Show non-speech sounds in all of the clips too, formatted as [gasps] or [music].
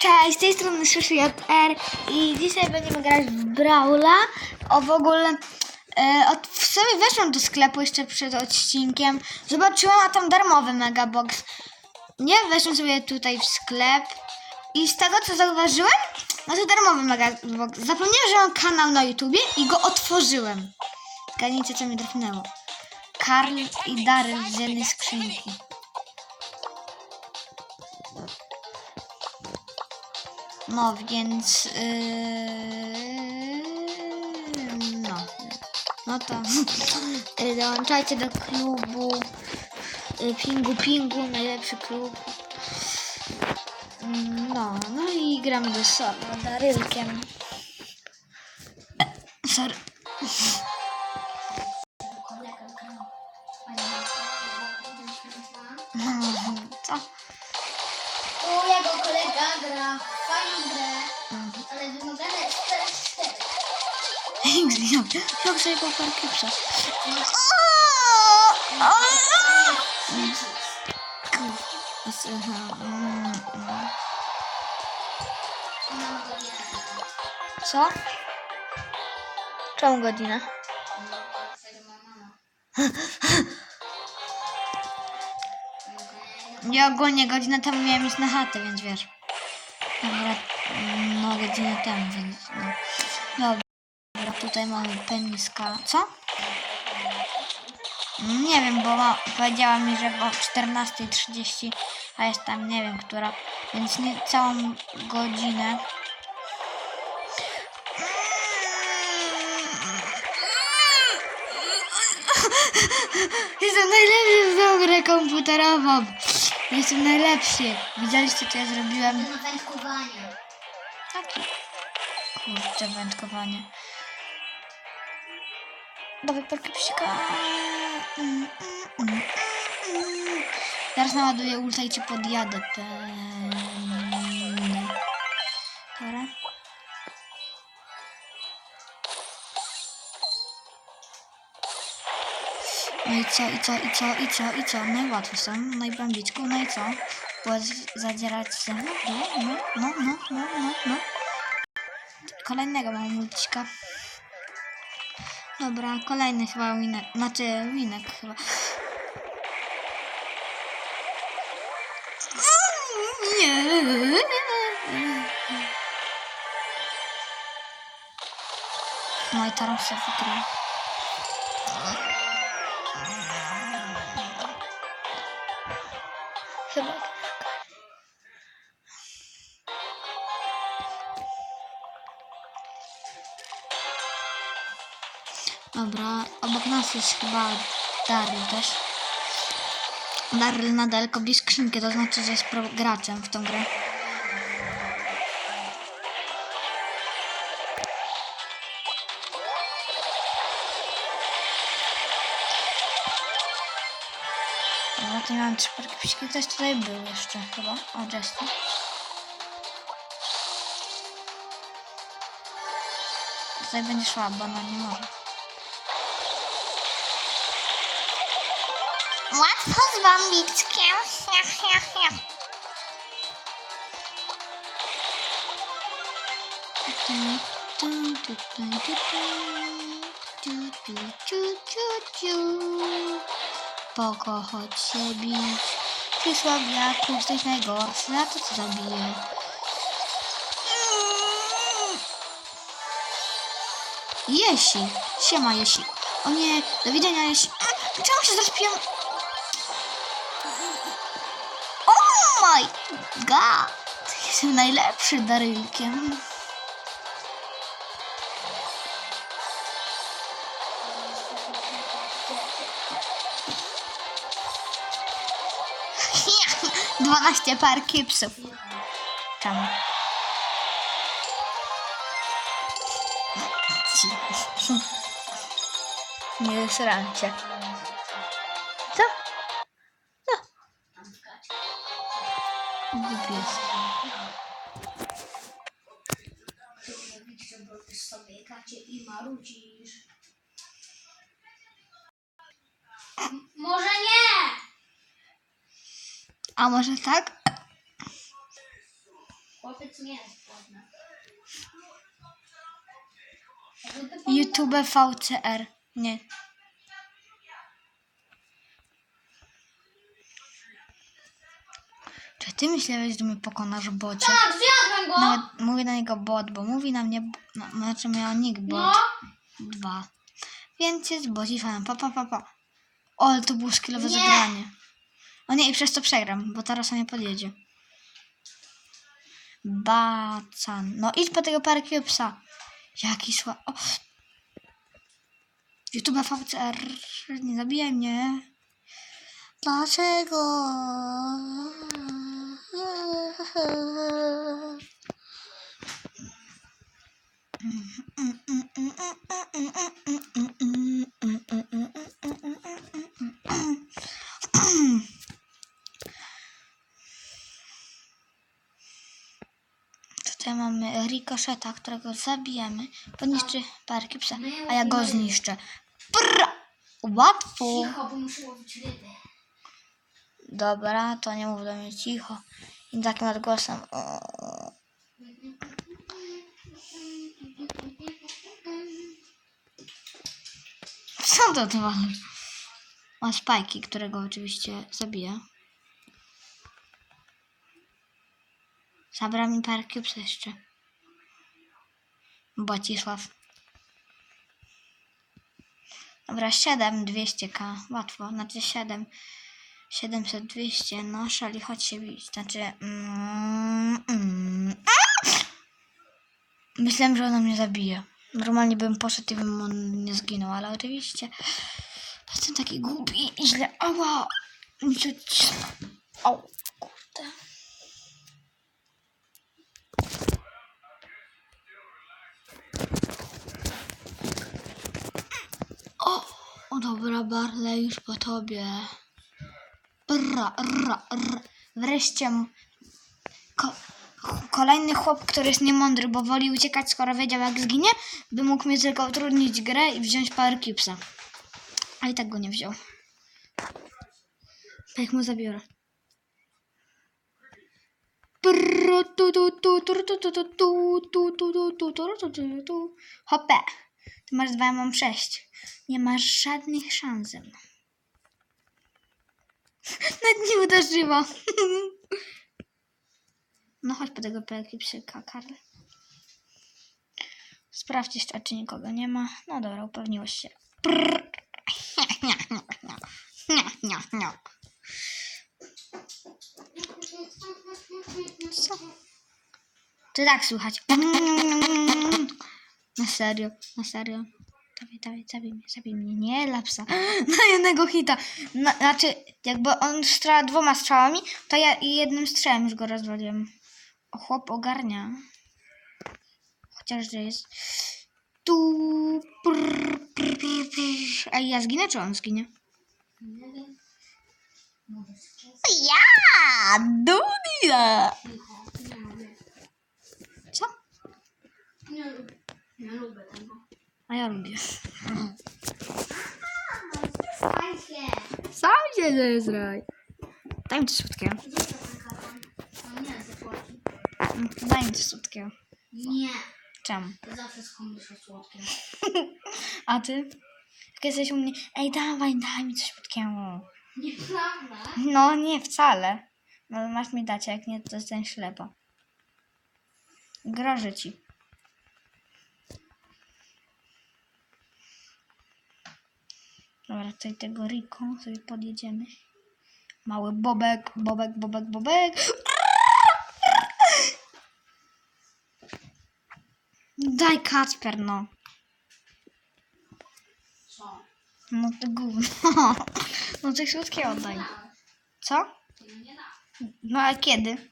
Cześć, z tej strony SzyszJR i dzisiaj będziemy grać w Brawla. O w ogóle, e, od, w sobie weszłam do sklepu jeszcze przed odcinkiem, zobaczyłam, a tam darmowy megabox. Nie, weszłam sobie tutaj w sklep i z tego co zauważyłem, no to darmowy megabox. Zapomniałem, że mam kanał na YouTubie i go otworzyłem. Zgadnijcie, co mi trafnęło. Karl i Daryl z jednej skrzynki. No więc. Yy, no. No to. yy, [laughs] Dołączajcie do klubu. yy, Pingu Pingu, najlepszy klub. Mm, No, no i gramy do solo, Darylkiem. Sorry. 4-4. Jak sobie po parkipsa. Co? Czemu godzinę? Ja ogólnie godzinę temu miałem iść na chatę, więc wiesz. Dobra, no godzinę temu, więc no. Dobra, tutaj mamy peniska. Co? Nie wiem, bo ma, powiedziała mi, że o 14.30, a jest tam nie wiem, która, więc nie całą godzinę. Jestem najlepszy w tą grę komputerową. Jestem najlepszy. Widzieliście, co ja zrobiłem? Do wędkowania. Taki. Kurczę, wędkowanie. Dawaj psika. Mm, mm, mm. Zaraz naładuję ulta i cię podjadę. Dobra. No i co, i co, i co, i co, i co? Najłatwiej są, najbambiczku, no i co? Było zadzierać się. No, no, no, no, no, no, no. Kolejnego mam mulcika. Dobra, kolejny chyba winek. Znaczy winek chyba. Nie. No i teraz się wykrył. Dobra, obok nas jest chyba Daryl też. Daryl nadal kobi skrzynkę, to znaczy, że jest graczem w tą grę. Dobra, to miałem trzy parki. Ktoś tutaj był jeszcze chyba. O, Justin. Tutaj będzie szła, bo ona nie może. Ciu, ciu, ciu. Poko, chodź się bić. Ty słabiaku, jesteś najgorszy, a to co zabiję? Jesi, siema Jesi. O nie, do widzenia Jesi. Czemu się zrespiłem? My god! Jestem najlepszy Darylkiem. [laughs] 12 par kipsów. Czemu? [laughs] Nie. Co? Co? Głupi jest. Bo ty sobie gacie i marudzisz. Może nie! A może tak? Chłopiec nie jest YouTube VCR. Nie. Czy ty myślałeś, że mnie pokonasz bocie? Tak, zjadłem go! Nawet mówię do niego bot, bo mówi na mnie, no, znaczy miał nick bot. No. Dwa. Więc jest bot i fan. Pa, pa, pa, pa. O, ale to było skillowe Nie. zagranie. O nie, i przez to przegram, bo teraz on nie podjedzie. Bacan. No idź po tego parkiego psa. Jaki sła... O. YouTube VCR. Nie zabijaj mnie. Dlaczego? Rikoszeta, którego zabijemy. Podniszczy parki psa, a ja go zniszczę. Prra! Łatwo. Cicho, bo muszę łowić ryby. Dobra, to nie mów do mnie cicho. I takim odgłosem. o. Co to masz? Ma spajki, którego oczywiście zabija. Zabra mi parę cubes jeszcze. Bocisław. Dobra, 7, 200k. Łatwo, znaczy 7. 700, 200, no szali, chodź się bić. Znaczy. Mm, mm. Myślałem, że ona mnie zabije. Normalnie bym poszedł i bym on nie zginął, ale oczywiście. Jestem taki głupi i źle. Ała! Au, kurde. O, o dobra, Barley, już po tobie. Bra, ra, ra. Wreszcie ko kolejny chłop, który jest niemądry, bo woli uciekać, skoro wiedział jak zginie, by mógł mi tylko utrudnić grę i wziąć Power Cubesa. A i tak go nie wziął. Tak mu zabiorę. Prro, ty masz dwa, ja mam sześć. Nie masz żadnych szans. [laughs] Nawet nie uderzyło. [laughs] no chodź po tego pelklipsyka, Karl. Sprawdź jeszcze, czy nikogo nie ma. No dobra, upewniłeś się. Prrr. Co? Czy tak słychać? Na serio, na serio. Dawaj, dawaj, zabij mnie, zabij mnie. Nie, lapsa. [gasps] Na jednego hita. Na, znaczy, jakby on strzela dwoma strzałami, to ja jednym strzałem już go rozwaliłem. O, chłop ogarnia. Chociaż, że jest... Tu... Prr, prr, prr, prr. A ja zginę, czy on zginie? Ja! Dudia! Cicho. Nie lubię. Co? Nie lubię. Nie lubię tego. A ja lubię. Przestań się. Sam się zezraj. Daj mi coś słodkiego. Gdzie to ten karton? No nie, ze słodkim. Daj mi coś słodkiego. Nie. Czemu? Ty zawsze skąpisz o słodkim. [laughs] A ty? Jak jesteś u mnie, ej dawaj, daj mi coś słodkiego. Nieprawda. No nie, wcale. No masz mi dać, a jak nie, to jest ten ślepo. Grożę ci. Dobra, tutaj tego Rico sobie podjedziemy. Mały bobek, bobek, bobek, bobek. Daj Kacper, no. Co? No to gówno. No coś słodkiego oddaj. Co? No a kiedy?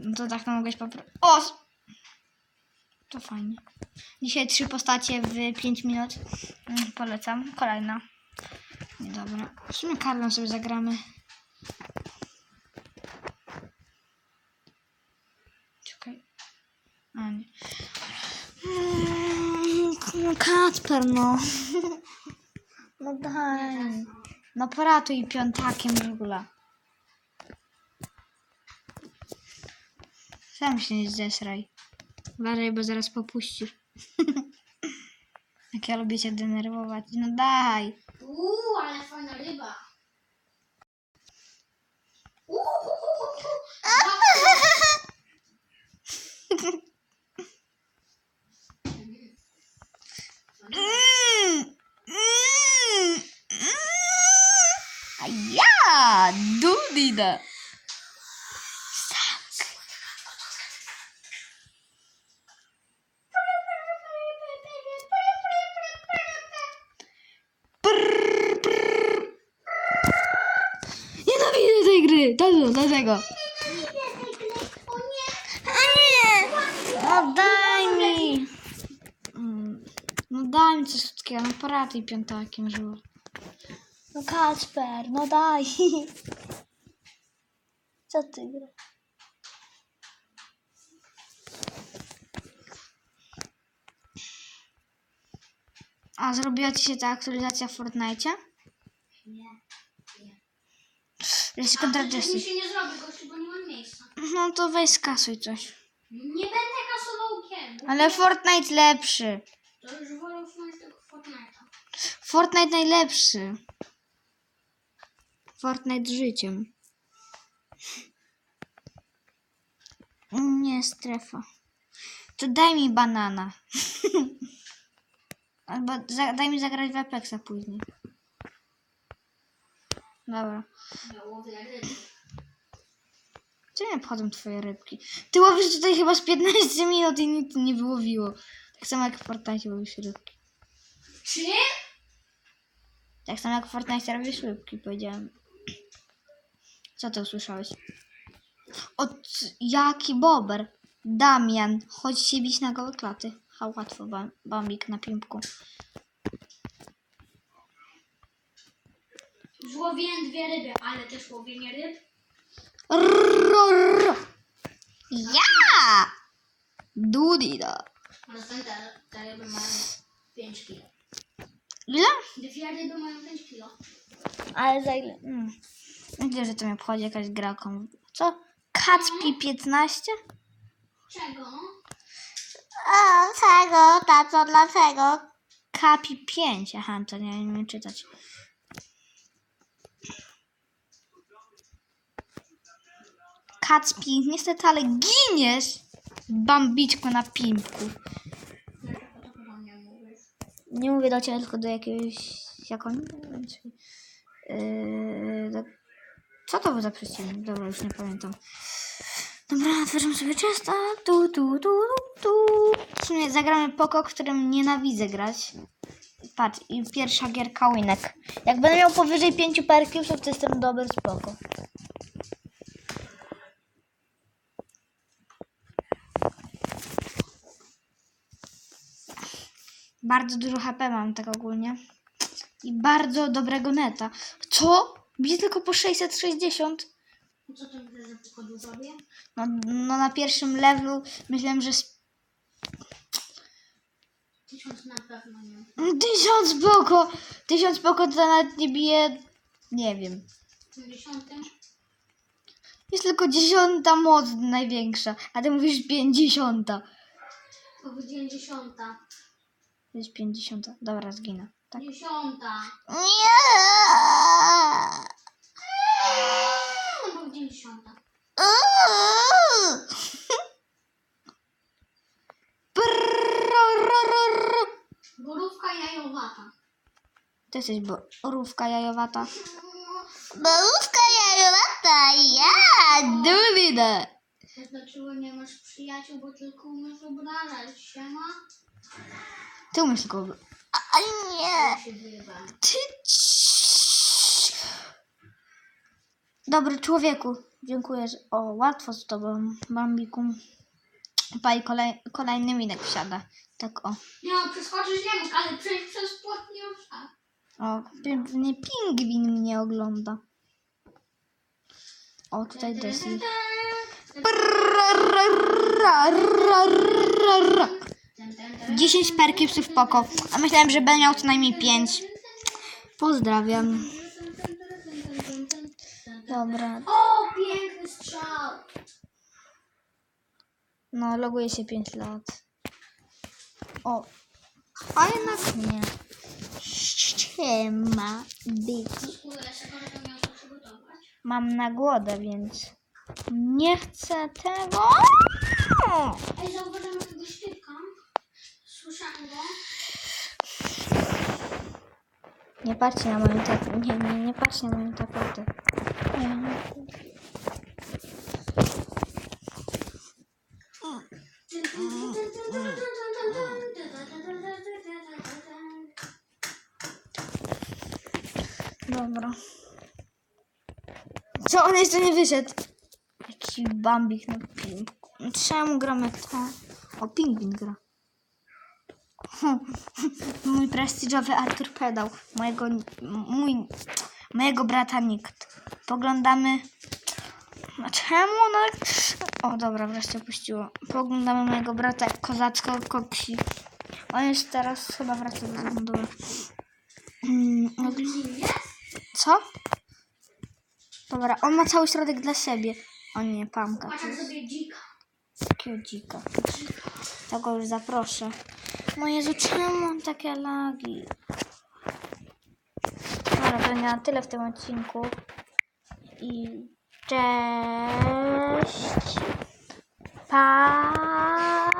No to tak to mogłeś poprosić. O! To fajnie. Dzisiaj trzy postacie w 5 minut. Mm, Polecam. Kolejna. Niedobra. W sumie Karlą sobie zagramy. Czekaj. A nie. No Kacper, no. [laughs] No daj. No poratuj piątakiem w ogóle. Sam się nie zesraj. Вера його зараз попущу. Як я люблю тебе. Ну дай. Ууу, але файна риба. А я думаю, да. Dlaczego? Dlaczego? A nie! No daj mi. No daj mi coś słodkiego. No poratuj piątakiem, żyło. No Kacper, no daj. Co ty gra? A zrobiła ci się ta aktualizacja w Fortnite? Nie. A kontra Jessie. się nie zrobi, gościu, bo nie mam miejsca. No to weź skasuj coś. Nie będę kasował kiedy. Ale Fortnite lepszy. To już wolę usunąć tego Fortnite'a. Fortnite najlepszy. Fortnite życiem. Nie, strefa. To daj mi banana. [laughs] Albo za, daj mi zagrać w Apexa później. Dobra. Gdzie nie wchodzą twoje rybki? Ty łowisz tutaj chyba z 15 minut i nic nie wyłowiło. Tak samo jak w Fortnite łowisz rybki. Czy? Tak samo jak w Fortnite robisz rybki, powiedziałem. Co ty usłyszałeś? O, c- jaki bober. Damian, chodź się bić na gołe klaty. Ha, łatwo, bam, bambik na pimpku. Złowiłem dwie ryby, ale też łowienie ryb. Rrrr. Ja! Dudida. Następne te ryby mają 5 kilo. Ile? Dwie ryby mają 5 kilo. Ale za ile? Mm. Myślę, że to mnie obchodzi jakaś gra kom... Co? Kacpi 15? Czego? A, czego, tato, dlaczego? Kapi 5. Aha, to nie nie umiem czytać. Kacpi, niestety, ale giniesz! Bambiczko na chyba nie mówię do ciebie, tylko do jakiegoś... Jak on? Yy, do... Co to był za przeciwnik? Dobra, już nie pamiętam. Dobra, otworzymy sobie czysto. Tu, tu, tu, tu, tu. W sumie zagramy poko, którym nienawidzę grać. Patrz, i pierwsza gierka winek. Jak będę miał powyżej 5 perków, to jestem dobry spoko. Bardzo dużo HP mam tak ogólnie. I bardzo dobrego neta. Co? Bije tylko po 660. No Co dużo robię? No, no na pierwszym levelu myślałem, że. Tysiąc na pewno nie. tysiąc spoko! Tysiąc spoko to nawet nie bije... Nie wiem. W dziesiątym? Jest tylko dziesiąta moc największa, a ty mówisz pięćdziesiąta. Powiedziałem dziesiąta. To jest 50. Dobra, zginę. Tak. Dziesiąta. Nie! Eee, no gdzie? [laughs] Borówka jajowata. To jesteś borówka jajowata. [laughs] Borówka jajowata, ja dumina. To znaczyło nie masz przyjaciół, bo tylko umiesz obrażać, siema? Ty umiesz tylko... A, a nie! Ty... Dobry człowieku, dziękuję. Że... O, łatwo z tobą, Bambiku. Paj, kolej, kolejny minek wsiada. Tak o. Nie no, przeskoczyć nie mógł, ale przejść przez płot nie. O, pewnie pingwin mnie ogląda. O, tutaj Jessie. 10 perkipsów poko. A myślałem, że będę miał co najmniej 5. Pozdrawiam. Dobra. O, piękny strzał. No, loguje się 5 lat. O. A jednak nie. Siema, byki. Mam na głodę, więc nie chcę tego. Ej, zauważyłem jakiegoś typka. Słyszałem go. Nie patrzcie na moją tablię. Nie, nie, nie patrzcie na moją tablię. Dobra. Co? On jeszcze nie wyszedł. Jakiś bambik na ping. Czemu gramy to? O, pingwin gra. Mój prestiżowy Artur Pedał. Mojego, mój, mojego brata nikt. Poglądamy... A czemu ona... O, dobra, wreszcie puściło. Poglądamy mojego brata kozacko koksi. On już teraz chyba wraca do zawodowa. Mm, no, co? Dobra, on ma cały środek dla siebie. O nie, pamka. Sobie dzika. Tego już zaproszę. No Jezu, czemu mam takie lagi? Dobra, to na tyle w tym odcinku. I cześć. Pa.